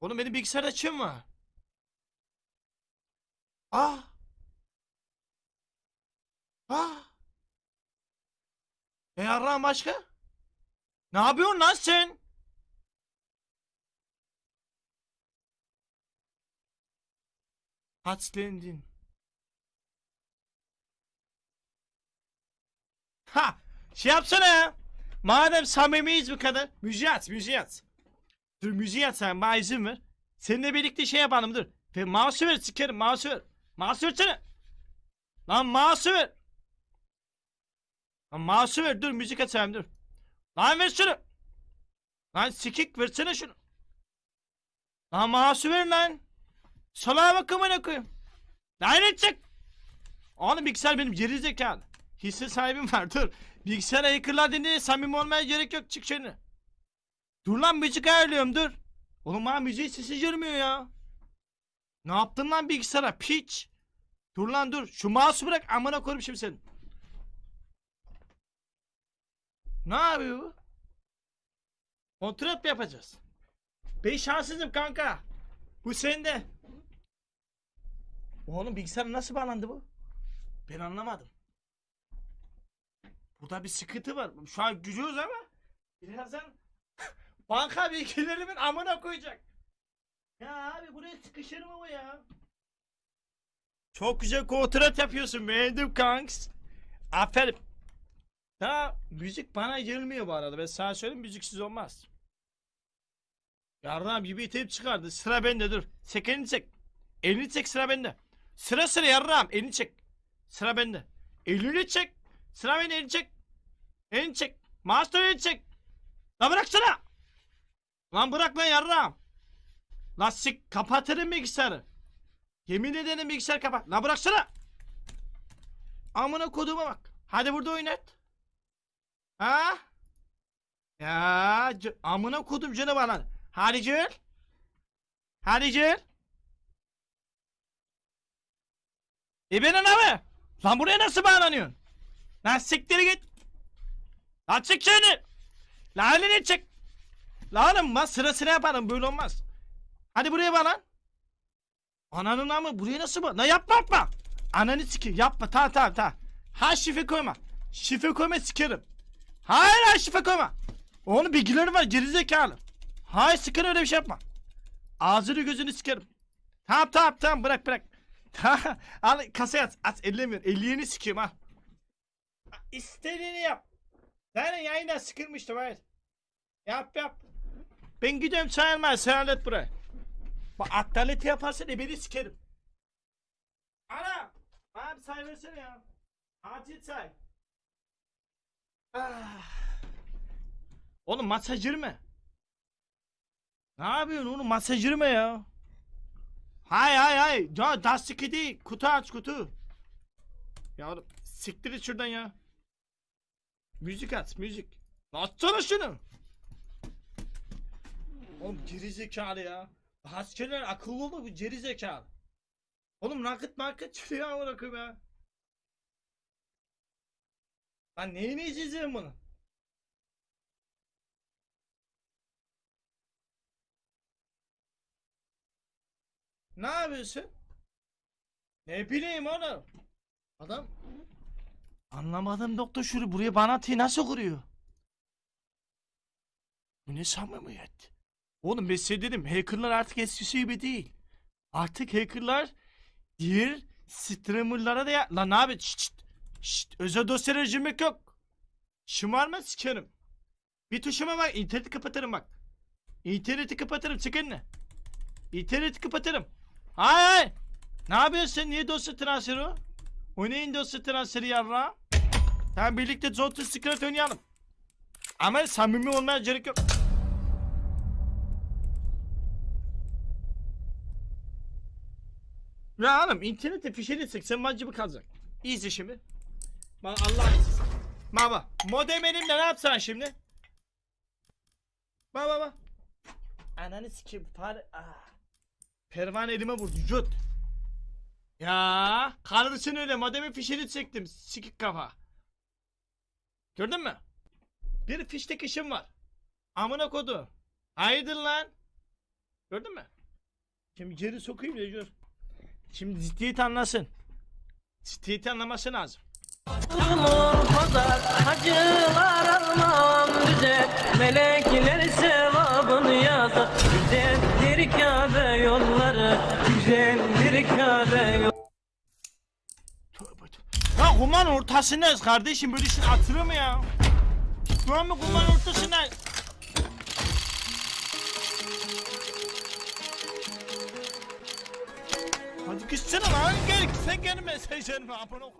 Oğlum benim bilgisayar açığım var. Ah. Ah. E yarrağın başka? Ne yapıyorsun lan sen? Hatslendin. Ha! Şey yapsana ya. Madem samimiyiz bu kadar. Müziği aç, müziği aç. Dur müziği aç sen bana izin ver. Seninle birlikte şey yapalım dur. Ve mouse ver sikerim mouse ver. Mouse versene. Lan mouse ver. Lan mouse ver dur müzik açayım dur. Lan ver şunu. Lan sikik versene şunu. Lan mouse ver lan. Salağa bak amına koyayım. Lan ne çık. Oğlum bilgisayar benim geri zekalı. Hisse sahibim var dur. Bilgisayar hackerlar dediğinde samimi olmaya gerek yok çık şimdi. Dur lan müzik ayarlıyorum dur. Oğlum bana müziği sesi girmiyor ya. Ne yaptın lan bilgisayara piç. Dur lan dur. Şu mouse'u bırak amına koyayım şimdi senin. Ne yapıyor bu? Kontrol mi yapacağız? Ben şanssızım kanka. Bu sende. Oğlum bilgisayara nasıl bağlandı bu? Ben anlamadım. Burada bir sıkıntı var. Şu an gülüyoruz ama birazdan banka bilgilerimin amına koyacak. Ya abi buraya sıkışır mı bu ya? Çok güzel kontrat yapıyorsun beğendim kanks. Aferin. Daha müzik bana gelmiyor bu arada. Ben sana söyleyeyim müziksiz olmaz. Yardım gibi iteyip çıkardı. Sıra bende dur. Çek elini çek. Elini çek sıra bende. Sıra sıra yarram elini çek. Sıra bende. Elini çek. Sıra bende elini çek. Elini çek. Master elini çek. Lan bıraksana. Lan bırak lan yarram. Lan sik kapatırım bilgisayarı. Yemin ederim bilgisayar kapat. Lan bıraksana. Amına koduma bak. Hadi burada oynat. Ha? Ya amına kodum canı bana. Gel. Hadi gel. E abi. Lan buraya nasıl bağlanıyorsun? Lan siktir git. Lan çık şimdi. Lan elini çek. Lan oğlum bak sıra sıra yaparım böyle olmaz. Hadi buraya bağlan. Ananın ama buraya nasıl bağlan? Lan yapma yapma. Ananı sikir yapma tamam tamam tamam. Ha şifre koyma. Şifre koyma sikerim. Hayır hayır şifre koyma. Oğlum bilgileri var gerizekalı. Hayır sıkın öyle bir şey yapma. Ağzını gözünü sikerim. Tamam tamam tamam bırak bırak. Al kasaya at. At ellemiyor. Elliğini sikeyim ha. İstediğini yap. Zaten yayından sıkılmıştım hayır. Yap yap. Ben gidiyorum çağırma sen hallet burayı. Bak ataleti yaparsan ebeni sikerim. Ana! Bana bir say versene ya. Acil say. Ah. Oğlum masaj girme. Ne yapıyorsun oğlum masaj girme ya. Hay hay hay. Ya dastiki değil. Kutu aç kutu. Ya oğlum siktir şuradan ya. Müzik aç müzik. Açsana şunu. Oğlum geri zekalı ya. Askerler akıllı olur bu geri zekalı. Oğlum nakit market çıkıyor amına koyayım ya. Lan neyini izleyeceğim bunu? Ne yapıyorsun? Ne bileyim oğlum. Adam Anlamadım doktor şunu buraya bana tı nasıl kuruyor? Bu ne samimiyet? Oğlum ben size dedim hackerlar artık eskisi gibi değil. Artık hackerlar diğer streamerlara da ya... Lan abi şşt, şşt, şşt, özel dosyalara girmek yok. Şımarma sikerim. Bir tuşuma bak interneti kapatırım bak. İnterneti kapatırım çıkın ne? İnterneti kapatırım. Hay hay. Ne yapıyorsun sen? Niye dosya transferi o? O neyin dosya transferi yarra? Tamam birlikte Zonta Secret oynayalım. Ama samimi olmaya gerek yok. Ya oğlum internete fişini sıksan mancı kalacak. İyice şimdi. Bak Allah izin. Baba modem elimde ne yapsan şimdi? Bak bak bak. Ananı sikeyim fare. Ah. Pervane elime vurdu jut. Ya kardeşin öyle modemin fişini çektim sikik kafa. Gördün mü? Bir fiştek işim var. Amına kodu. Hayırdır lan? Gördün mü? Şimdi geri sokayım gör. Şimdi ciddiyet anlasın. Ciddiyeti anlaması lazım. Olur pazar hacılar almam düzen Melekler sevabını yazar Güzeldir Kabe yolları Güzeldir Kabe yolları. Ya kuman ortasındayız kardeşim böyle işin atılır mı ya? Şu an mı kuman ortasındayız? Hadi gitsene lan gel sen gelme sen gelme abone ol.